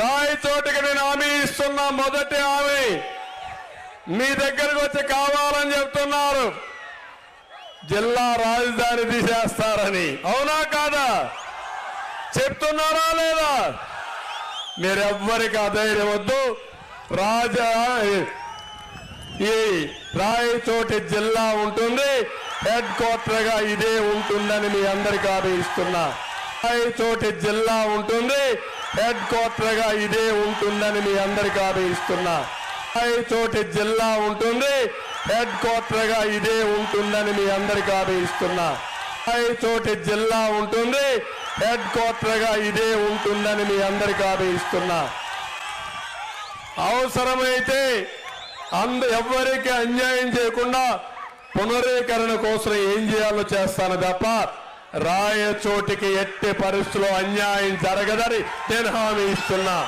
రాయి చోటికి నేను హామీ ఇస్తున్నా మొదటి హామీ మీ దగ్గరకు వచ్చి కావాలని చెప్తున్నారు. జిల్లా రాజధాని తీసేస్తారని. అవునా కాదా? చెప్తున్నారా లేదా? మీరెవ్వరికి అధైర్యం వద్దు. రాజా ఈ రాయచోటి జిల్లా ఉంటుంది. హెడ్ క్వార్టర్గా ఇదే ఉంటుందని మీ అందరికీ హామీ ఇస్తున్నా. రాయచోటి జిల్లా ఉంటుంది. హెడ్ క్వార్టర్గా ఇదే ఉంటుందని మీ అందరికీ హామీ ఇస్తున్నా. రాయచోటి జిల్లా ఉంటుంది హెడ్ క్వార్టర్గా ఇదే ఉంటుందని మీ అందరికీ హామీ ఇస్తున్నా. రాయచోటి జిల్లా ఉంటుంది హెడ్ క్వార్టర్గా ఇదే ఉంటుందని మీ అందరికీ హామీ ఇస్తున్నా. అవసరమైతే అంద ఎవ్వరికి అన్యాయం చేయకుండా పునరీకరణ కోసం ఏం చేయాలో చేస్తాను తప్ప రాయచోటికి ఎట్టి పరిస్థితుల్లో అన్యాయం జరగదని నేను హామీ ఇస్తున్నా.